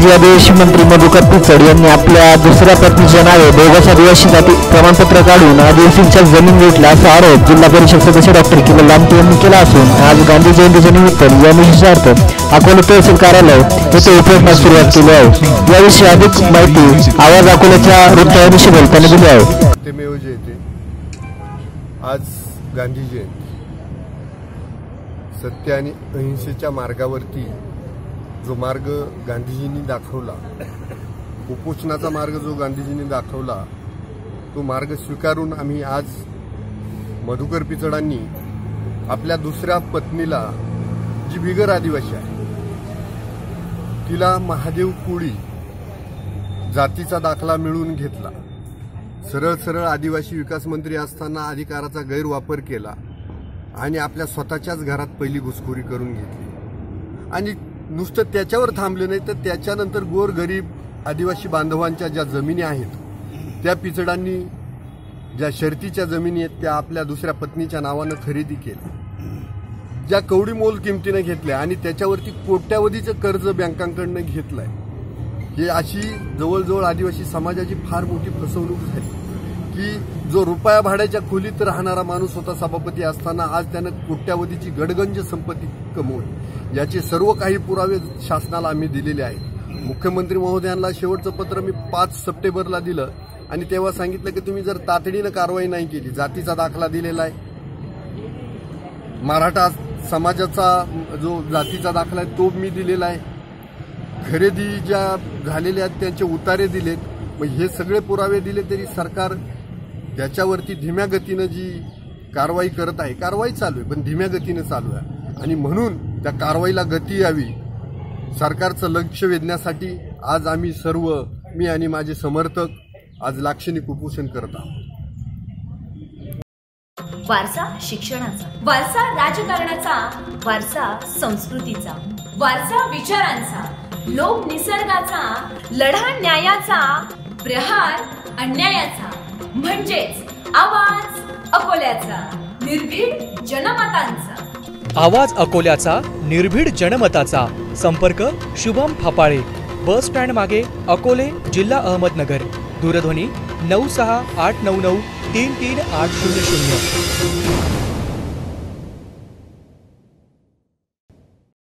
माजी आदिवासी मंत्री मधुकर पिचड यांनी आपल्या दुसऱ्या पत्नीच्या नावे बोगस आदिवासी जाती प्रमाणपत्र काढून आदिवासींच्या जमीन घेतला असा आरोप जिल्हा परिषद सदस्य डॉक्टर किलो लामटे यांनी केला असून आज गांधी जयंतीच्या निमित्त या निषेधार्थ अकोला तहसील कार्यालय येथे उपोषणास सुरुवात केली आहे. याविषयी अधिक माहिती आवाज अकोल्याच्या वृत्तवाहिनीशी बोलताना दिली आहे. आज गांधी जयंती. सत्य आणि अहिंसेच्या मार्गावरती जो मार्ग गांधीजींनी दाखवला उपोषणाचा मार्ग जो गांधीजींनी दाखवला तो मार्ग स्वीकारून आम्ही आज मधुकर पिचडांनी आपल्या दुसऱ्या पत्नीला जी बिगर आदिवासी आहे तिला महादेव कोळी जातीचा दाखला मिळवून घेतला. सरळ सरळ आदिवासी विकास मंत्री असताना अधिकाराचा गैरवापर केला आणि आपल्या स्वतःच्याच घरात पहिली घुसखोरी करून घेतली. आणि नुसतं त्याच्यावर थांबले नाही तर त्याच्यानंतर गोर गरीब आदिवासी बांधवांच्या ज्या जमिनी आहेत त्या पिचडांनी ज्या शर्तीच्या जमिनी आहेत त्या आपल्या दुसऱ्या पत्नीच्या नावानं खरेदी केल्या. ज्या कवडी मोल किमतीनं घेतल्या आणि त्याच्यावरती कोट्यावधीचं कर्ज बँकांकडनं घेतलंय. हे अशी जवळजवळ आदिवासी समाजाची फार मोठी फसवणूक झाली. की जो रुपया भाड्याच्या खोलीत राहणारा माणूस होता सभापती असताना आज त्यानं कोट्यावधीची गडगंज संपत्ती कमवली. याचे सर्व काही पुरावे शासनाला आम्ही दिलेले आहेत. मुख्यमंत्री महोदयांना शेवटचं पत्र मी पाच सप्टेंबरला दिलं आणि तेव्हा सांगितलं की तुम्ही जर तातडीनं कारवाई नाही केली जातीचा दाखला दिलेला आहे. मराठा समाजाचा जो जातीचा दाखला आहे तो मी दिलेला आहे. खरेदी ज्या झालेल्या आहेत त्यांचे उतारे दिलेत. मग हे सगळे पुरावे दिले तरी सरकार त्याच्यावरती धीम्या गतीनं जी कारवाई करत आहे कारवाई चालू आहे पण धीम्या गतीनं चालू आहे. आणि म्हणून त्या कारवाईला गती यावी सरकारचं लक्ष वेधण्यासाठी आज आम्ही सर्व मी आणि माझे समर्थक आज लाक्षणिक उपोषण करत आहोत. वारसा शिक्षणाचा वारसा राजकारणाचा वारसा संस्कृतीचा वारसा विचारांचा लोक निसर्गाचा लढा न्यायाचा प्रहार अन्यायाचा. म्हणजेच आवाज अकोल्याचा निर्भीड जनमतांचा. आवाज अकोल्याचा निर्भीड जनमताचा. संपर्क शुभम फापाळे. बस स्टँड मागे अकोले जिल्हा अहमदनगर. दूरध्वनी नऊ सहा आठ नऊ नऊ तीन तीन आठ शून्य शून्य.